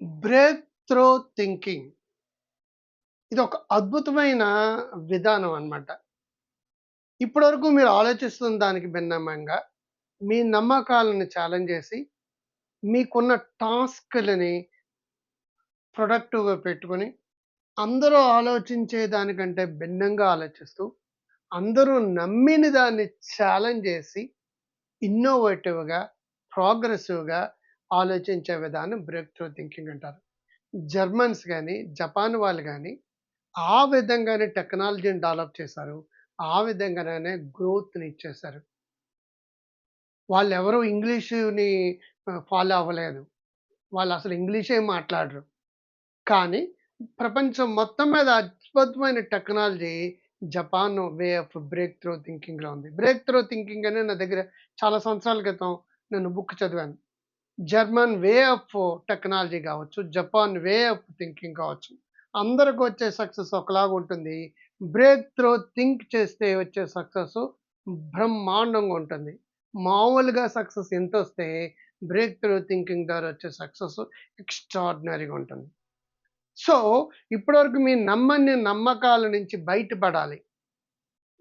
Break throw thinking. ఇది ఒక అద్భుతమైన విధానం అనమాట ఇప్పటివరకు మీరు ఆలోచిస్తున్న దానికి భిన్నంగా మీ నమ్మకాలను ఛాలెంజ్ చేసి, మీకున్న టాస్క్‌లని ప్రొడక్టివ్‌గా పెట్టుకొని, అందరూ ఆలోచించే దానికంటే భిన్నంగా ఆలోచిస్తూ, అందరూ నమ్మిన దాన్ని ఛాలెంజ్ చేసి, ఇన్నోవేటివ్‌గా, ప్రోగ్రెసివ్‌గా ఆలోచించే విధానం బ్రేక్ త్రూ థింకింగ్ అంటారు. జర్మన్స్ కానీ జపాన్ వాళ్ళు కానీ ఆ విధంగానే టెక్నాలజీని డెవలప్ చేశారు. ఆ విధంగానే గ్రోత్‌ని ఇచ్చేశారు. వాళ్ళు ఎవరు ఇంగ్లీషుని ఫాలో అవ్వలేదు. వాళ్ళు అసలు ఇంగ్లీషే మాట్లాడరు. కానీ ప్రపంచం మొత్తం మీద అద్భుతమైన technology Japan way of break through థింకింగ్‌లో ఉంది. బ్రేక్ త్రూ థింకింగ్ అనే నా దగ్గర చాలా సంవత్సరాల క్రితం నేను బుక్ చదివాను. జర్మన్ వే ఆఫ్ టెక్నాలజీ కావచ్చు, జపాన్ వే ఆఫ్ థింకింగ్ కావచ్చు. అందరికి వచ్చే సక్సెస్ ఒకలాగా ఉంటుంది. బ్రేక్ త్రూ థింక్ చేస్తే వచ్చే సక్సెస్ బ్రహ్మాండంగా ఉంటుంది. మామూలుగా సక్సెస్ ఎంత వస్తే బ్రేక్ త్రూ థింకింగ్ ద్వారా వచ్చే సక్సెస్ ఎక్స్ట్రాడినరీగా ఉంటుంది. సో, ఇప్పటివరకు మీ నమ్మని నమ్మకాల నుంచి బయటపడాలి.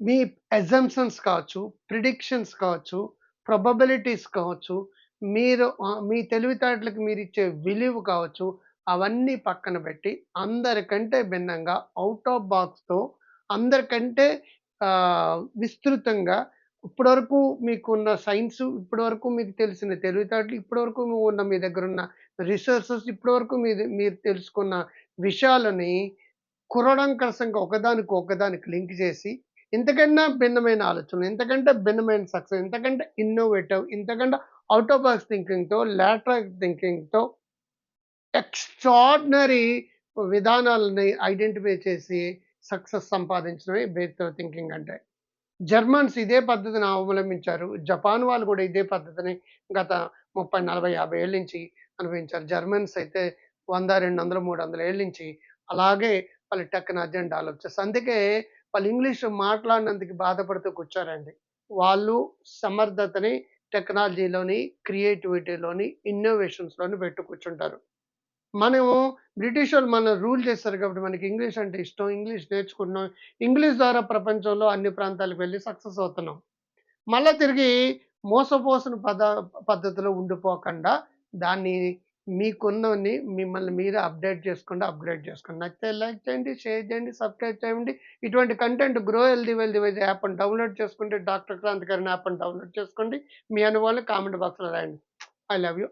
మీ ఎజంప్షన్స్ కావచ్చు, ప్రిడిక్షన్స్ కావచ్చు, ప్రొబబిలిటీస్ కావచ్చు, మీరు మీ తెలివితేటలకు మీరు ఇచ్చే విలువ కావచ్చు, అవన్నీ పక్కన పెట్టి అందరికంటే భిన్నంగా అవుట్ ఆఫ్ బాక్స్‌తో అందరికంటే విస్తృతంగా ఇప్పటివరకు మీకున్న సైన్స్, ఇప్పటివరకు మీకు తెలిసిన తెలివితేటలు, ఇప్పటివరకు ఉన్న మీ దగ్గర ఉన్న రిసోర్సెస్, ఇప్పటివరకు మీది మీరు తెలుసుకున్న విషయాలని కూలంకషంగా ఒకదానికి ఒకదానికి లింక్ చేసి, ఇంతకన్నా భిన్నమైన ఆలోచనలు, ఇంతకంటే భిన్నమైన సక్సెస్, ఇంతకంటే ఇన్నోవేటివ్, ఇంతకంటే అవుట్ ఆఫ్ బాక్స్ థింకింగ్‌తో, లాటరల్ థింకింగ్‌తో ఎక్స్ట్రాడినరీ విధానాలని ఐడెంటిఫై చేసి సక్సెస్ సంపాదించడమే బేత్ థింకింగ్ అంటే. జర్మన్స్ ఇదే పద్ధతిని అవలంబించారు. జపాన్ వాళ్ళు కూడా ఇదే పద్ధతిని గత ముప్పై నలభై యాభై ఏళ్ళ నుంచి అనుభవించారు. జర్మన్స్ అయితే 100, 200, 300 ఏళ్ళ నుంచి అలాగే వాళ్ళ టెక్నాలజీని అజెండాలు వచ్చేసి అందుకే వాళ్ళు ఇంగ్లీష్ మాట్లాడినందుకు బాధపడుతూ కూర్చోరండి. వాళ్ళు సమర్థతని టెక్నాలజీలోని, క్రియేటివిటీలోని, ఇన్నోవేషన్స్‌లోని పెట్టు కూర్చుంటారు. మనము బ్రిటిష్ వాళ్ళు మనల్ని రూల్ చేస్తారు కాబట్టి మనకి ఇంగ్లీష్ అంటే ఇష్టం. ఇంగ్లీష్ నేర్చుకుంటున్నాం. ఇంగ్లీష్ ద్వారా ప్రపంచంలో అన్ని ప్రాంతాలకు వెళ్ళి సక్సెస్ అవుతున్నాం. మళ్ళా తిరిగి మోసపోసిన పద పద్ధతిలో ఉండిపోకుండా దాన్ని మీకున్నవన్ని మిమ్మల్ని మీరే అప్‌డేట్ చేసుకోండి, అప్‌గ్రేడ్ చేసుకోండి. నచ్చితే లైక్ చేయండి, షేర్ చేయండి, సబ్స్క్రైబ్ చేయండి. ఇటువంటి content grow healthy wealthy wise యాప్‌ని డౌన్‌లోడ్ చేసుకుంటే డాక్టర్ క్రాంతికారిణి యాప్‌ని డౌన్‌లోడ్ చేసుకోండి. మీ అనుభవాలు కామెంట్ బాక్స్‌లో రాయండి. I love you.